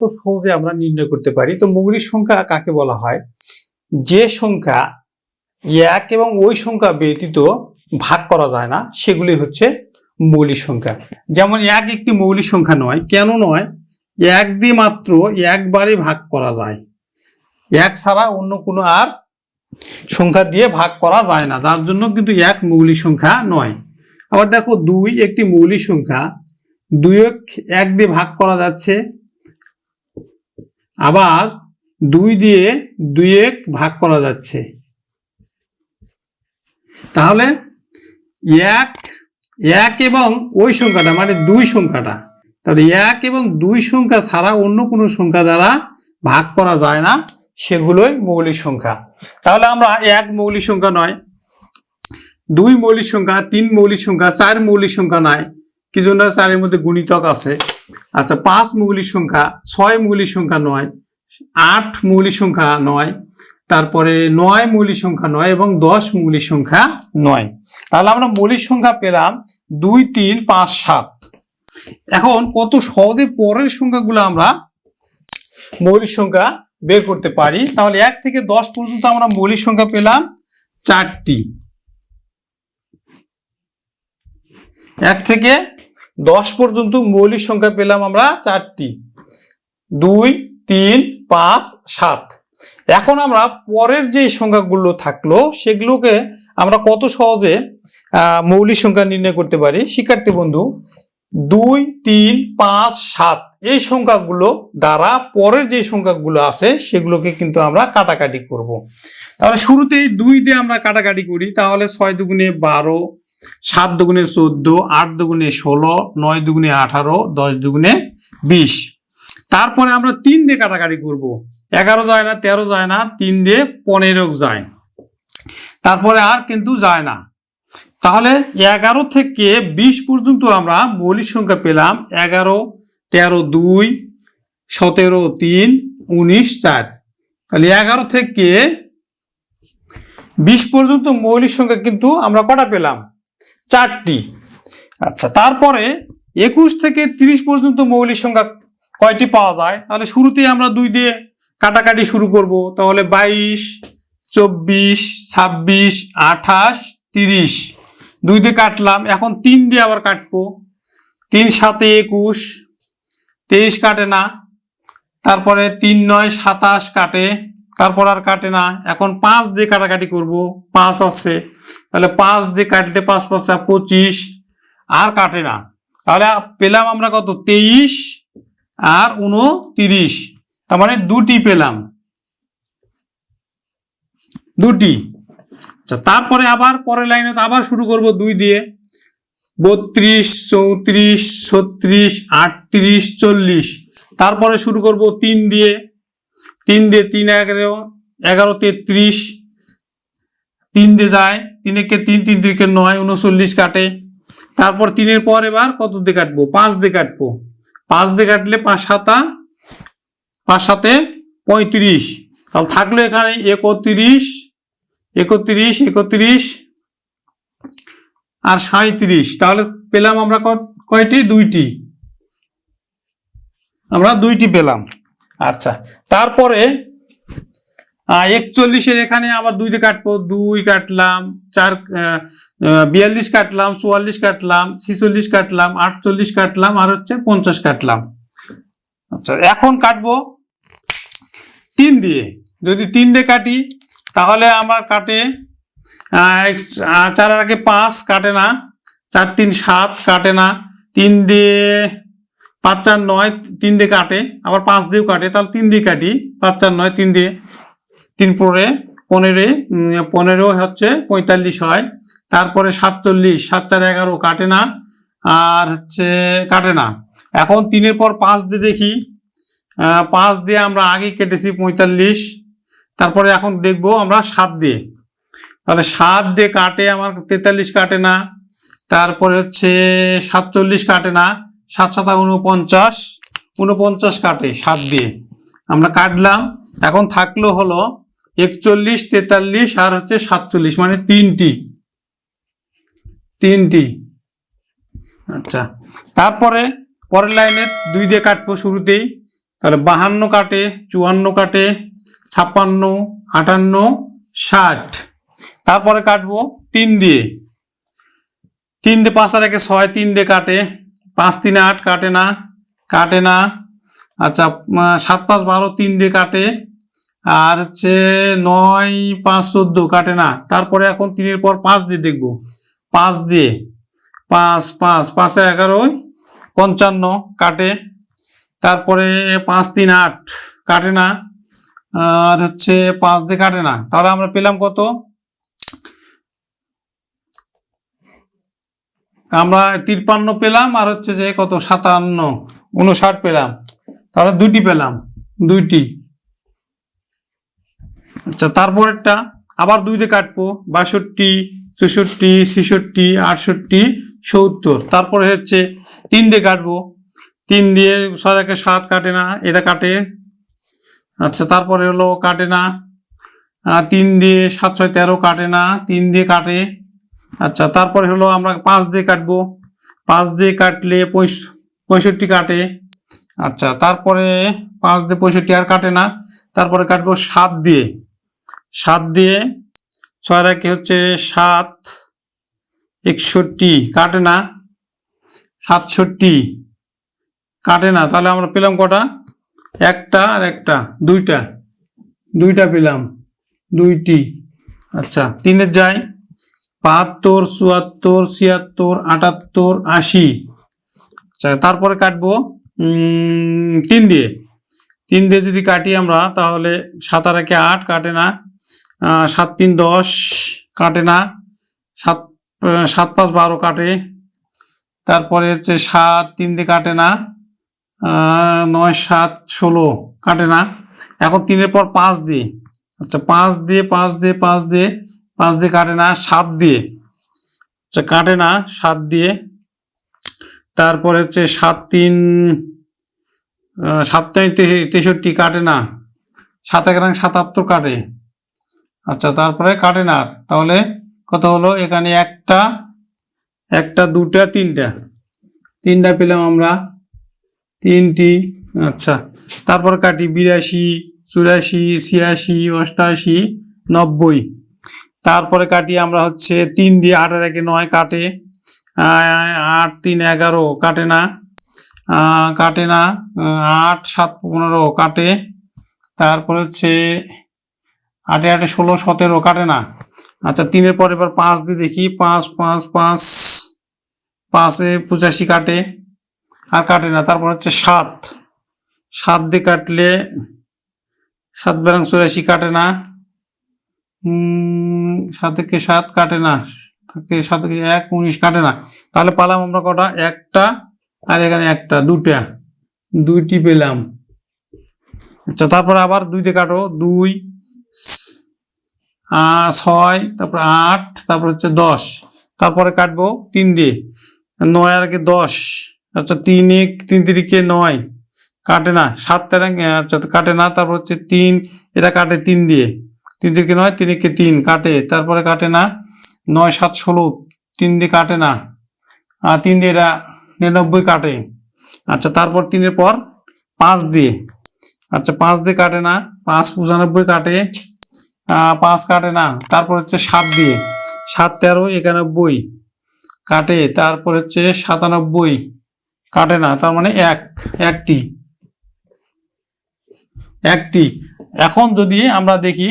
তো সহজে আমরা নির্ণয় করতে পারি। তো মৌলিক সংখ্যা কাকে বলা হয়? যে সংখ্যা এক এবং ওই সংখ্যা ব্যতীত ভাগ করা যায় না, সেগুলি হচ্ছে মৌলিক সংখ্যা। যেমন এক একটি মৌলিক সংখ্যা নয়, কেন নয়? এক দিয়ে মাত্র একবারে ভাগ করা যায়। এক ছাড়া অন্য কোনো আর সংখ্যা দিয়ে ভাগ করা যায় না, যার জন্য কিন্তু এক মৌলিক সংখ্যা নয়। আবার দেখো দুই একটি মৌলিক সংখ্যা দুই এক দিয়ে ভাগ করা যাচ্ছে আবার দুই দিয়ে দুই এক ভাগ করা যাচ্ছে। তাহলে এক এক এবং ওই সংখ্যাটা মানে দুই সংখ্যাটা, তাহলে এক এবং দুই সংখ্যা ছাড়া অন্য কোনো সংখ্যা দ্বারা ভাগ করা যায় না, সেগুলোই মৌলিক সংখ্যা। তাহলে আমরা এক মৌলিক সংখ্যা নয়, দুই মৌলিক সংখ্যা, তিন মৌলিক সংখ্যা, চার মৌলিক সংখ্যা নয়, কি জন্য? চারের মধ্যে গুণিতক আছে। আচ্ছা পাঁচ মৌলিক সংখ্যা, ছয় মৌলিক সংখ্যা নয়, আট মৌলিক সংখ্যা নয়, তারপরে নয় মৌলিক সংখ্যা নয় এবং দশ মৌলিক সংখ্যা নয়। তাহলে আমরা মৌলিক সংখ্যা পেলাম দুই, তিন, পাঁচ, সাত। এখন কত সহজে পরের সংখ্যাগুলো আমরা মৌলিক সংখ্যা বের করতে পারি? তাহলে এক থেকে দশ পর্যন্ত আমরা মৌলিক সংখ্যা পেলাম চারটি। এক থেকে দশ পর্যন্ত মৌলিক সংখ্যা পেলাম আমরা চারটি। দুই, তিন, পাঁচ, সাত। এখন আমরা পরের যে সংখ্যাগুলো থাকল, সেগুলোকে আমরা কত সহজে মৌলিক সংখ্যা নির্ণয় করতে পারি? শিক্ষার্থী বন্ধু, দুই, তিন, পাঁচ, সাত এই সংখ্যাগুলো দ্বারা পরের যে সংখ্যাগুলো আছে, সেগুলোকে কিন্তু আমরা কাটাকাটি করব। তাহলে শুরুতেই দুই দিয়ে আমরা কাটাকাটি করি, তাহলে ছয় দুগুণে বারো সাত দুগুণে চোদ্দ, আট দুগুণে ষোলো, নয় দুগুণে আঠারো, দশ দুগুণে বিশ। তারপরে আমরা তিন দিয়ে কাটাকাটি করব। এগারো যায় না, তেরো যায় না, তিন দিয়ে পনেরো যায়। তারপরে আর কিন্তু যায় না। তাহলে এগারো থেকে বিশ পর্যন্ত আমরা মৌলিক সংখ্যা পেলাম এগারো, তেরো, দুই, সতেরো, তিন, উনিশ, চার। তাহলে এগারো থেকে বিশ পর্যন্ত মৌলিক সংখ্যা কিন্তু আমরা কটা পেলাম? চারটি। আচ্ছা তারপরে একুশ থেকে তিরিশ পর্যন্ত মৌলিক সংখ্যা কয়টি পাওয়া যায়? তাহলে শুরুতেই আমরা দুই দিয়ে কাটাকাটি শুরু করব। তাহলে বাইশ, চব্বিশ, ছাব্বিশ, আঠাশ, তিরিশ। দুই দিয়ে কাটলাম, এখন তিন দিয়ে আবার কাটবো। তিন সাতে একুশ, তেইশ কাটে না। তারপরে তিন নয়, সাতাশ কাটে। তারপর আর কাটে না। এখন পাঁচ দিয়ে কাটাকাটি করব। পাঁচ আছে। তাহলে পাঁচ দিয়ে কাটলে পাঁচ পাঁচা পঁচিশ। আর কাটে না। তাহলে পেলাম আমরা কত? তেইশ আর উনতিরিশ। তার মানে দুটি পেলাম। দুটি। আচ্ছা তারপরে আবার পরের লাইনে তো আবার শুরু করব দুই দিয়ে। বত্রিশ, চৌত্রিশ, ছত্রিশ, আটত্রিশ, চল্লিশ। তারপরে শুরু করব তিন দিয়ে। তিন দিয়ে তিন এগারো এগারো তেত্রিশ। তিন দিয়ে যায় তিনেকে তিন তিন দিকে নয় উনচল্লিশ কাটে। তারপর তিনের পর এবার কত দিয়ে কাটবো? পাঁচ দিয়ে কাটবো। পাঁচ দিয়ে কাটলে পাঁচ সাতা, পাঁচ সাতে পঁয়ত্রিশ। তাহলে থাকল এখানে একত্রিশ একত্রিশ একত্রিশ, আর সাঁত্রিশ তাহলে পেলাম আমরা কয়টি? দুইটি। আমরা দুইটি পেলাম। আচ্ছা তারপরে একচল্লিশের এখানে আবার দুই দিয়ে কাটবো, দুই কাটলাম, চার বিয়াল্লিশ কাটলাম, চুয়াল্লিশ কাটলাম, ছিচল্লিশ কাটলাম, আটচল্লিশ কাটলাম আর হচ্ছে পঞ্চাশ কাটলাম। আচ্ছা এখন কাটবো তিন দিয়ে। যদি তিন দিয়ে কাটি, তাহলে আমার কাটে চারের আগে পাঁচ কাটে না, চার, তিন, সাত কাটে না, তিন দিয়ে পাঁচ, চার, নয়, তিন দিয়ে কাটে, আবার পাঁচ দিয়েও কাটে, তাহলে তিন দিয়ে কাটি, পাঁচ, চার, নয়, তিন দিয়ে। তিন পরে পনেরো পনেরো হচ্ছে পঁয়তাল্লিশ হয়। তারপরে সাতচল্লিশ, সাত চার এগারো কাটে না, আর হচ্ছে কাটে না। এখন তিনের পর পাঁচ দিয়ে দেখি। পাঁচ দিয়ে আমরা আগে কেটেছি পঁয়তাল্লিশ। তারপরে এখন দেখব আমরা সাত দিয়ে। তাহলে সাত দিয়ে কাটে আমার তেতাল্লিশ কাটে না। তারপরে হচ্ছে সাতচল্লিশ কাটে না, সাত সাতা উনপঞ্চাশ উনপঞ্চাশ কাটে সাত দিয়ে। আমরা কাটলাম। এখন থাকল হলো একচল্লিশ, তেতাল্লিশ আর হচ্ছে সাতচল্লিশ মানে তিনটি। তিনটি। আচ্ছা তারপরে পরের লাইনে দুই দিয়ে কাটবো শুরুতেই। তাহলে বাহান্ন কাটে, চুয়ান্ন কাটে, ছাপ্পান্ন, আটান্ন, ষাট। তারপরে কাটবো তিন দিয়ে। তিন দিয়ে পাঁচ আর একে ছয়, তিন দিয়ে কাটে। পাঁচ, তিনে, আট কাটে না কাটে না। আচ্ছা সাত, পাঁচ, বারো, তিন দিয়ে কাটে। আর হচ্ছে নয়, পাঁচ, চোদ্দ কাটে না। তারপরে এখন তিনের পর পাঁচ দিয়ে দেখব। পাঁচ দিয়ে। পাঁচ পাঁচ, পাঁচে এগারোয় পঞ্চান্ন কাটে। তারপরে পাঁচ, তিন, আট কাটে না। আর হচ্ছে পাঁচ দিয়ে কাটে না। তাহলে আমরা পেলাম কত? আমরা তিরপান্ন পেলাম আর হচ্ছে যে কত? সাতান্ন, উনষাট পেলাম। তাহলে দুইটি পেলাম। দুইটি। আচ্ছা তারপরেরটা আবার দুই দিয়ে কাটবো, বাষট্টি চৌষট্টি ছেষট্টি, আটষট্টি, সত্তর। তারপরে হচ্ছে তিন দিয়ে কাটবো। তিন দিয়ে ছয় সাত কাটে না, এটা কাটে। আচ্ছা তারপরে হলো কাটে না। তিন দিয়ে সাত ছয় তেরো কাটে না, তিন দিয়ে কাটে। আচ্ছা তারপরে হলো আমরা পাঁচ দিয়ে কাটবো। পাঁচ দিয়ে কাটলে পঁয়ষ- পঁয়ষট্টি কাটে। আচ্ছা তারপরে পাঁচ দিয়ে পঁয়ষট্টি আর কাটে না, তারপরে কাটবো সাত দিয়ে। সাত দিয়ে ছয় রাখে হচ্ছে সাত, একষট্টি। কাটে না? সাতষট্টি। কাটে না? তাহলে আমরা পেলাম কটা? একটা আর একটা। দুইটা। দুইটা পেলাম। দুইটি। আচ্ছা তিনের যাই বাহাত্তর, চুয়াত্তর, ছিয়াত্তর, আটাত্তর, আশি। আচ্ছা তারপরে কাটবো তিন দিয়ে। তিন দিয়ে যদি কাটি আমরা, তাহলে সাত আর একে আট কাটে না? সাত তিন দশ কাটে না। সাত সাত পাঁচ বারো কাটে। তারপরে হচ্ছে সাত তিন দিয়ে কাটে না। নয় সাত ষোলো কাটে না। এখন তিনের পর পাঁচ দিয়ে। আচ্ছা পাঁচ দিয়ে পাঁচ দিয়ে পাঁচ দিয়ে পাঁচ দিয়ে কাটে না, সাত দিয়ে। আচ্ছা কাটে না, সাত দিয়ে। তারপরে হচ্ছে সাত তিন সাত তেষট্টি কাটে না। সাত এক সাতাত্তর কাটে। আচ্ছা তারপরে কাটে না আর। তাহলে কত হলো? এখানে একটা একটা, দুটা, তিনটা। তিনটা পেলাম আমরা তিনটি। আচ্ছা তারপর কাটি বিরাশি, চুরাশি, ছিয়াশি, অষ্টাশি, নব্বই। তারপরে কাটি আমরা হচ্ছে তিন দিয়ে আটের একে নয় কাটে। আট, তিন, এগারো কাটে না। কাটে না। আট, সাত, পনেরো কাটে। তারপরে হচ্ছে আটে আটে ষোলো সতেরো কাটে না। আচ্ছা তিনের পর এবার পাঁচ দিয়ে দেখি। পাঁচ পাঁচ পাঁচ পাঁচে পঁচাশি কাটে। আর কাটে না তারপর হচ্ছে সাত। সাত দিয়ে কাটলে সাত বেরাং চুরাশি কাটে না। উম, সাত কাটে না। থাকে সাত থেকে এক উনিশ কাটে না। তাহলে পালাম আমরা কটা? একটা আর এখানে একটা দুটা দুইটি পেলাম। আচ্ছা তারপর আবার দুই দিয়ে কাটো। দুই ছয়, তারপর আট, তারপর হচ্ছে দশ। তারপরে কাটবো তিন দিয়ে। নয় আর আগে দশ। আচ্ছা তিন এক, তিন তিরিকে নয়। কাটে না, সাত তেরাং আচ্ছা কাটে না, তারপর হচ্ছে তিন, এটা কাটে তিন দিয়ে। তিন তিরিকে নয়, তিন একে তিন, কাটে। তারপরে কাটে না, নয়, সাত, ষোলো, তিন দিয়ে কাটে না। আর তিন দিয়ে এটা নিরানব্বই কাটে। আচ্ছা তারপর তিনের পর পাঁচ দিয়ে। আচ্ছা পাঁচ দিয়ে কাটে না, পাঁচ পঁচানব্বই কাটে। পাঁচ কাটে না, তারপর হচ্ছে সাত দিয়ে। সাত তেরো, একানব্বই কাটে, তারপর হচ্ছে সাতানব্বই কাটে না, তার মানে এক, একটি। একটি। এখন যদি আমরা দেখি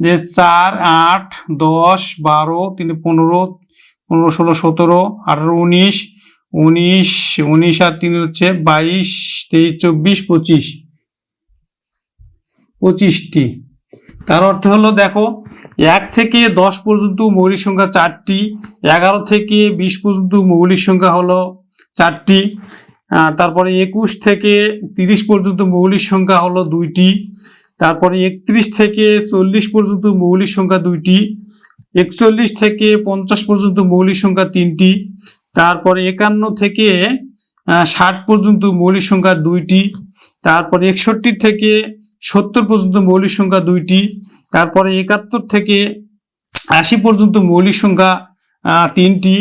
যে চার, আট, দশ, বারো, তিন, পনেরো পনেরো, ষোলো, সতেরো, আঠারো, উনিশ উনিশ উনিশ আর তিন হচ্ছে বাইশ, তেইশ, চব্বিশ, পঁচিশ। পঁচিশটি। তার অর্থ হলো, দেখো, এক থেকে দশ পর্যন্ত মৌলিক সংখ্যা চারটি, এগারো থেকে বিশ পর্যন্ত মৌলিক সংখ্যা হলো চারটি তারপরে একুশ থেকে তিরিশ পর্যন্ত মৌলিক সংখ্যা হলো দুইটি, তারপরে একত্রিশ থেকে চল্লিশ পর্যন্ত মৌলিক সংখ্যা দুইটি, একচল্লিশ থেকে পঞ্চাশ পর্যন্ত মৌলিক সংখ্যা তিনটি, তারপরে একান্ন থেকে ষাট পর্যন্ত মৌলিক সংখ্যা দুইটি, তারপর একষট্টি থেকে সত্তর পর্যন্ত মৌলিক সংখ্যা দুইটি, তারপরে একাত্তর থেকে আশি পর্যন্ত মৌলিক সংখ্যা তিনটি,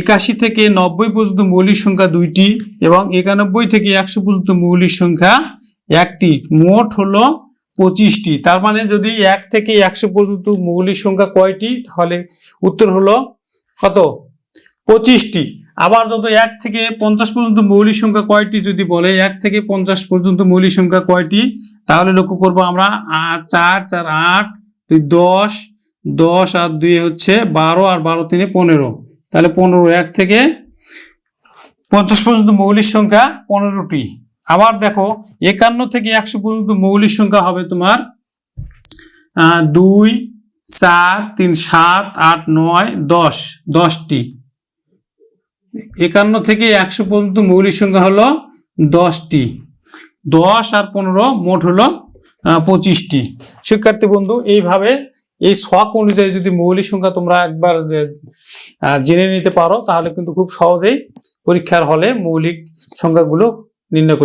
একাশি থেকে নব্বই পর্যন্ত মৌলিক সংখ্যা দুইটি এবং একানব্বই থেকে একশো পর্যন্ত মৌলিক সংখ্যা একটি। মোট হলো পঁচিশটি। তার মানে যদি এক থেকে একশো পর্যন্ত মৌলিক সংখ্যা কয়টি? তাহলে উত্তর হলো কত? পঁচিশটি। আবার যত এক থেকে পঞ্চাশ পর্যন্ত মৌলিক সংখ্যা কয়টি যদি বলে, এক থেকে পঞ্চাশ পর্যন্ত মৌলিক সংখ্যা কয়টি? তাহলে লক্ষ্য করব আমরা চার চার, আট, দুই, দশ দশ আর দুই হচ্ছে বারো আর বারো তিনে পনেরো। তাহলে পনেরো এক থেকে পঞ্চাশ পর্যন্ত মৌলিক সংখ্যা পনেরোটি। আবার দেখো, একান্ন থেকে একশো পর্যন্ত মৌলিক সংখ্যা হবে তোমার দুই, চার, তিন, সাত, আট, নয়, দশ। দশটি। একান্ন থেকে একশো পর্যন্ত মৌলিক সংখ্যা হলো দশটি। দশ আর পনেরো মোট হলো পঁচিশটি। শিক্ষার্থী বন্ধু, এইভাবে এই শখ অনুযায়ী যদি মৌলিক সংখ্যা তোমরা একবার জেনে নিতে পারো, তাহলে কিন্তু খুব সহজেই পরীক্ষার হলে মৌলিক সংখ্যাগুলো নির্ণয়